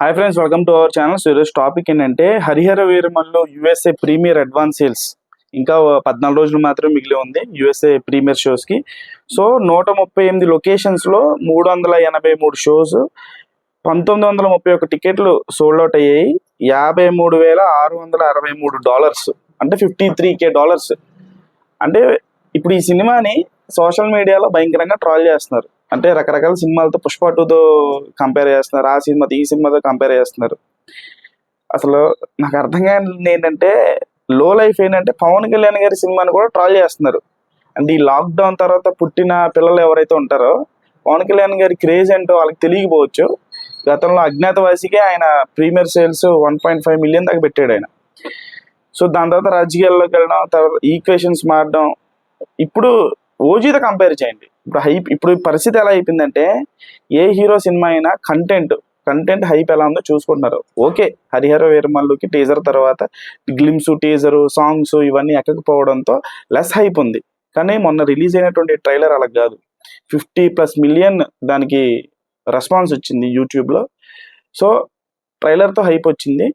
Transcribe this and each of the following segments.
Hi friends welcome to our channel so ఈరోజు topic ఏంటంటే హరిహర వీరమల్లో యుఎస్ఏ ప్రీమియర్ అడ్వాన్స్ సేల్స్ ఇంకా పద్నాలుగు రోజులు మాత్రమే మిగిలి ఉంది యుఎస్ఏ ప్రీమియర్ షోస్కి సో నూట ముప్పై ఎనిమిది లొకేషన్స్లో మూడు వందల ఎనభై మూడు షోస్ పంతొమ్మిది వందల ముప్పై ఒక టికెట్లు సోల్డ్ అవుట్ అయ్యాయి. యాభై మూడు వేల ఆరు వందల అరవై మూడు డాలర్స్ అంటే ఫిఫ్టీ త్రీ కే డాలర్స్ అంటే ఇప్పుడు ఈ సినిమాని సోషల్ మీడియాలో భయంకరంగా ట్రాల్ చేస్తున్నారు. అంటే రకరకాల సినిమాలతో పుష్ప టూతో కంపేర్ చేస్తున్నారు. ఆ సినిమాతో ఈ సినిమాతో కంపేర్ చేస్తున్నారు. అసలు నాకు అర్థం కాని ఏంటంటే లో లైఫ్ ఏంటంటే పవన్ కళ్యాణ్ గారి సినిమాని కూడా ట్రాల్ చేస్తున్నారు. అంటే ఈ లాక్డౌన్ తర్వాత పుట్టిన పిల్లలు ఎవరైతే ఉంటారో పవన్ కళ్యాణ్ గారి క్రేజ్ ఏంటో వాళ్ళకి తెలియకపోవచ్చు. గతంలో అజ్ఞాతవాసికే ఆయన premier sales one point five million దాకా పెట్టాడు ఆయన. సో దాని తర్వాత రాజకీయాల్లోకి వెళ్ళడం తర్వాత ఈక్వేషన్స్ మారడం ఇప్పుడు ఓజీతో కంపేర్ చేయండి. ఇప్పుడు హైప్ ఇప్పుడు పరిస్థితి ఎలా అయిపోయిందంటే ఏ హీరో సినిమా అయినా కంటెంట్ కంటెంట్ హైప్ ఎలా ఉందో చూసుకుంటున్నారు. ఓకే హరిహర వీరమల్లుకి టీజర్ తర్వాత గ్లిమ్స్ టీజరు సాంగ్స్ ఇవన్నీ ఎక్కకపోవడంతో లెస్ హైప్ ఉంది. కానీ మొన్న రిలీజ్ అయినటువంటి ట్రైలర్ అలా కాదు. ఫిఫ్టీ ప్లస్ మిలియన్ దానికి రెస్పాన్స్ వచ్చింది యూట్యూబ్లో. సో ట్రైలర్తో హైప్ వచ్చింది.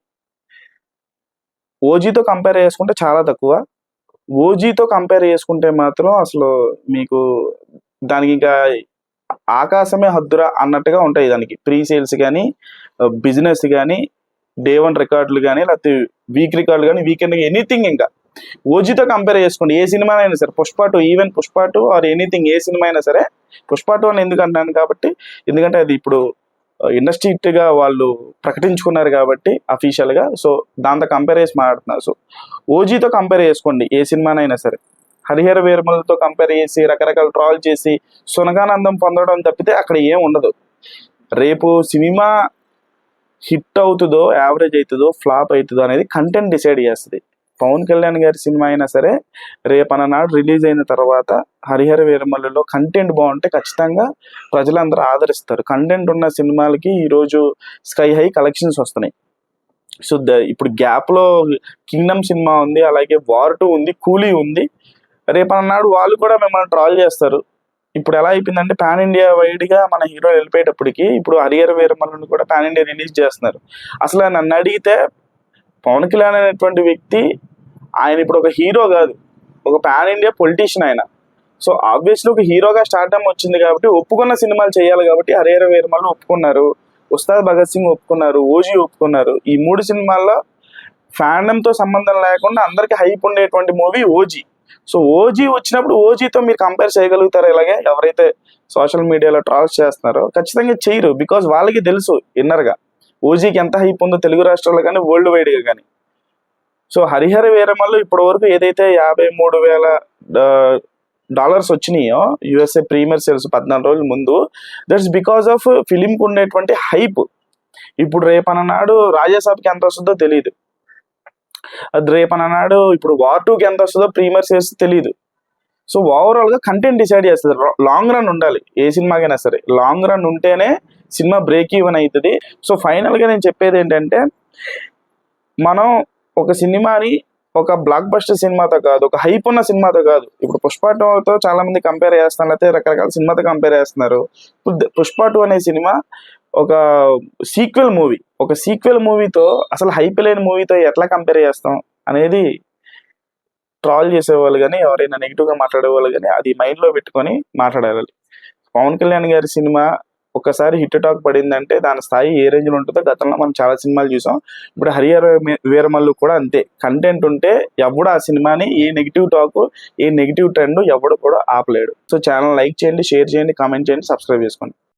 ఓజీతో కంపేర్ చేసుకుంటే చాలా తక్కువ. ఓజీతో కంపేర్ చేసుకుంటే మాత్రం అసలు మీకు దానికి ఇంకా ఆకాశమే హద్దురా అన్నట్టుగా ఉంటాయి దానికి. ప్రీ సేల్స్ కానీ బిజినెస్ కానీ డే వన్ రికార్డులు కానీ లేకపోతే వీక్ రికార్డులు కానీ వీకెండ్ ఎనీథింగ్ ఇంకా. ఓజీతో కంపేర్ చేసుకోండి ఏ సినిమా అయినా సరే Pushpa two even Pushpa two or anything A cinema అయినా సరే పుష్ప టూ అని ఎందుకు అంటాను కాబట్టి ఎందుకంటే అది ఇప్పుడు ఇండస్ట్రీగా వాళ్ళు ప్రకటించుకున్నారు కాబట్టి అఫీషియల్గా. సో దాంతో కంపేర్ చేసి మాట్లాడుతున్నారు. సో ఓజీతో కంపేర్ చేసుకోండి ఏ సినిమానైనా సరే. హరిహర వీరములతో కంపేర్ చేసి రకరకాల ట్రాల్ చేసి సునగానందం పొందడం తప్పితే అక్కడ ఏం ఉండదు. రేపు సినిమా హిట్ అవుతుందో యావరేజ్ అవుతుందో ఫ్లాప్ అవుతుందో అనేది కంటెంట్ డిసైడ్ చేస్తుంది. పవన్ కళ్యాణ్ గారి సినిమా అయినా సరే రేపు రిలీజ్ అయిన తర్వాత హరిహర వీరమల్లులో కంటెంట్ బాగుంటే ఖచ్చితంగా ప్రజలందరూ ఆదరిస్తారు. కంటెంట్ ఉన్న సినిమాలకి ఈరోజు స్కై హై కలెక్షన్స్ వస్తున్నాయి. సో ద ఇప్పుడు గ్యాప్లో కింగ్డమ్ సినిమా ఉంది అలాగే వార్ టూ ఉంది కూలీ ఉంది. రేపన్నాడు వాళ్ళు కూడా మిమ్మల్ని ట్రాల్ చేస్తారు. ఇప్పుడు ఎలా అయిపోయిందంటే పాన్ ఇండియా వైడ్గా మన హీరో వెళ్ళిపోయేటప్పటికి ఇప్పుడు హరియర్ వీరమల్లుని కూడా పాన్ ఇండియా రిలీజ్ చేస్తున్నారు. అసలు నన్ను అడిగితే పవన్ కళ్యాణ్ అనేటువంటి వ్యక్తి ఆయన ఇప్పుడు ఒక హీరో కాదు. ఒక పాన్ ఇండియా పొలిటీషియన్ ఆయన. సో ఆబ్వియస్లీ ఒక హీరోగా స్టార్టమ్ వచ్చింది కాబట్టి ఒప్పుకున్న సినిమాలు చేయాలి కాబట్టి హరిహర వీరమల్ని ఒప్పుకున్నారు. ఉస్తాద్ భగత్ సింగ్ ఒప్పుకున్నారు ఓజీ ఒప్పుకున్నారు. ఈ మూడు సినిమాల్లో ఫ్యాండమ్తో సంబంధం లేకుండా అందరికీ హైప్ ఉండేటువంటి మూవీ ఓజీ. సో ఓజీ వచ్చినప్పుడు ఓజీతో మీరు కంపేర్ చేయగలుగుతారు ఇలాగే? ఎవరైతే సోషల్ మీడియాలో ట్రాల్స్ చేస్తున్నారో ఖచ్చితంగా చేయరు. బికాజ్ వాళ్ళకి తెలుసు ఇన్నర్గా ఓజీకి ఎంత హైప్ ఉందో తెలుగు రాష్ట్రాల్లో కానీ వరల్డ్ వైడ్గా కానీ. సో హరిహర వీరమల్లు ఇప్పటి వరకు ఏదైతే యాభై మూడు వేల డాలర్స్ వచ్చినాయో యుఎస్ఏ ప్రీమియర్ సేల్స్ పద్నాలుగు రోజుల ముందు దట్స్ బికాస్ ఆఫ్ ఫిలింకి ఉండేటువంటి హైప్ ఇప్పుడు రేపనన్నాడు రాజ్యసభకి ఎంత వస్తుందో తెలియదు అది రేపనన్నాడు ఇప్పుడు వార్ టూకి ఎంత వస్తుందో ప్రీమియర్ సేల్స్ తెలియదు సో ఓవరాల్గా కంటెంట్ డిసైడ్ చేస్తుంది. లాంగ్ రన్ ఉండాలి. ఏ సినిమాకైనా సరే. లాంగ్ రన్ ఉంటేనే సినిమా బ్రేక్ ఈవెన్ అవుతుంది సో ఫైనల్గా నేను చెప్పేది ఏంటంటే మనం ఒక సినిమాని ఒక బ్లాక్ బస్టర్ సినిమాతో కాదు ఒక హైప్ ఉన్న సినిమాతో కాదు. ఇప్పుడు పుష్ప టూతో చాలా మంది కంపేర్ చేస్తున్నారు. లేకపోతే రకరకాల సినిమాతో కంపేర్ చేస్తున్నారు. పుష్ప టూ అనే సినిమా ఒక సీక్వెల్ మూవీ ఒక సీక్వెల్ మూవీతో అసలు హైప్ లేని మూవీతో ఎట్లా కంపేర్ చేస్తాం అనేది ట్రాల్ చేసేవాళ్ళు కానీ ఎవరైనా నెగిటివ్గా మాట్లాడేవాళ్ళు కానీ అది మైండ్లో పెట్టుకొని మాట్లాడాలి. పవన్ కళ్యాణ్ గారి సినిమా ఒకసారి హిట్ టాక్ పడిందంటే దాని స్థాయి ఏ రేంజ్లో ఉంటుందో గతంలో మనం చాలా సినిమాలు చూసాం. ఇప్పుడు హరిహర వీరమల్లు కూడా అంతే. కంటెంట్ ఉంటే ఎవడు ఆ సినిమాని ఏ నెగిటివ్ టాక్ ఏ నెగిటివ్ ట్రెండ్ ఎవడు కూడా ఆపలేడు. సో ఛానల్ లైక్ చేయండి షేర్ చేయండి కామెంట్ చేయండి సబ్స్క్రైబ్ చేసుకోండి.